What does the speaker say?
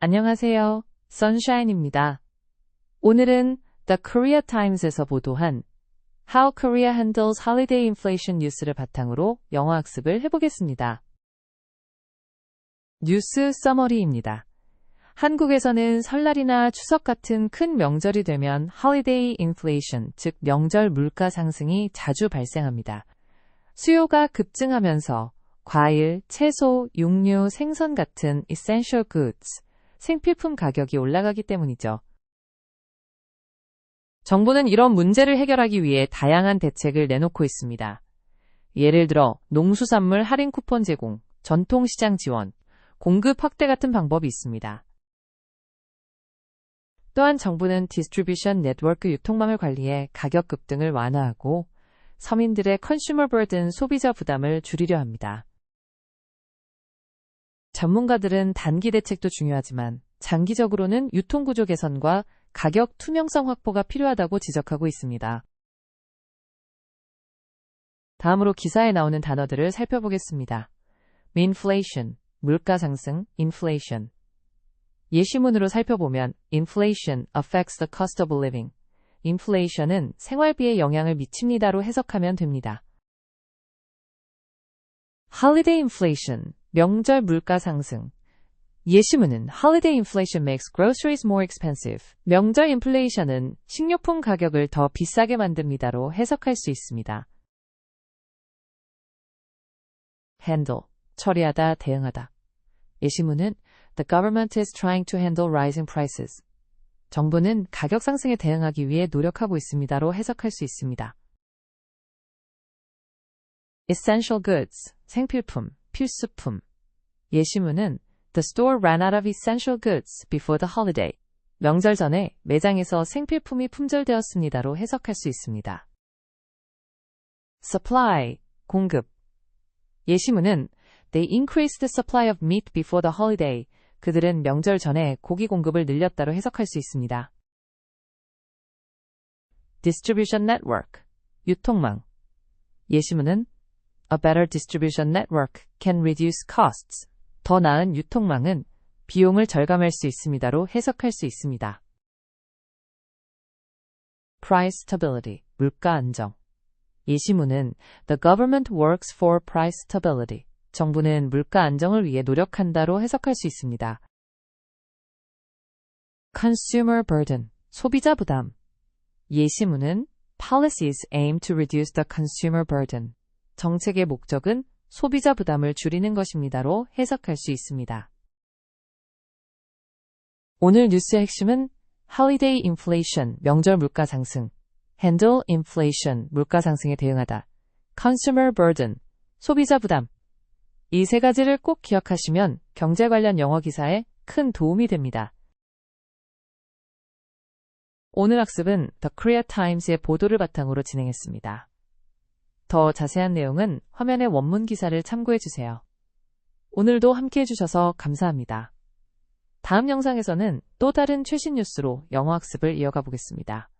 안녕하세요. 선샤인입니다. 오늘은 The Korea Times에서 보도한 How Korea Handles Holiday Inflation 뉴스를 바탕으로 영어 학습을 해보겠습니다. 뉴스 서머리입니다. 한국에서는 설날이나 추석 같은 큰 명절이 되면 Holiday Inflation, 즉 명절 물가 상승이 자주 발생합니다. 수요가 급증하면서 과일, 채소, 육류, 생선 같은 essential goods, 생필품 가격이 올라가기 때문이죠. 정부는 이런 문제를 해결하기 위해 다양한 대책을 내놓고 있습니다. 예를 들어 농수산물 할인 쿠폰 제공, 전통시장 지원, 공급 확대 같은 방법이 있습니다. 또한 정부는 디스트리뷰션 네트워크 유통망을 관리해 가격 급등을 완화하고 서민들의 컨슈머 버든 소비자 부담을 줄이려 합니다. 전문가들은 단기 대책도 중요하지만 장기적으로는 유통구조 개선과 가격 투명성 확보가 필요하다고 지적하고 있습니다. 다음으로 기사에 나오는 단어들을 살펴보겠습니다. inflation, 물가 상승, inflation. 예시문으로 살펴보면 inflation affects the cost of living. inflation은 생활비에 영향을 미칩니다로 해석하면 됩니다. holiday inflation, 명절 물가 상승. 예시문은 holiday inflation makes groceries more expensive. 명절 인플레이션은 식료품 가격을 더 비싸게 만듭니다로 해석할 수 있습니다. handle, 처리하다, 대응하다. 예시문은 The government is trying to handle rising prices. 정부는 가격 상승에 대응하기 위해 노력하고 있습니다로 해석할 수 있습니다. essential goods, 생필품, 필수품. 예시문은 The store ran out of essential goods before the holiday. 명절 전에 매장에서 생필품이 품절되었습니다로 해석할 수 있습니다. supply, 공급. 예시문은 They increased the supply of meat before the holiday. 그들은 명절 전에 고기 공급을 늘렸다로 해석할 수 있습니다. distribution network, 유통망. 예시문은 A better distribution network can reduce costs. 더 나은 유통망은 비용을 절감할 수 있습니다로 해석할 수 있습니다. price stability, 물가 안정. 예시문은 The government works for price stability. 정부는 물가 안정을 위해 노력한다로 해석할 수 있습니다. consumer burden, 소비자 부담. 예시문은 policies aim to reduce the consumer burden. 정책의 목적은 소비자 부담을 줄이는 것입니다로 해석할 수 있습니다. 오늘 뉴스의 핵심은 holiday inflation, 명절 물가 상승, handle inflation, 물가 상승에 대응하다, consumer burden, 소비자 부담. 이 세 가지를 꼭 기억하시면 경제 관련 영어 기사에 큰 도움이 됩니다. 오늘 학습은 The Korea Times의 보도를 바탕으로 진행했습니다. 더 자세한 내용은 화면의 원문 기사를 참고해 주세요. 오늘도 함께 해주셔서 감사합니다. 다음 영상에서는 또 다른 최신 뉴스로 영어 학습을 이어가 보겠습니다.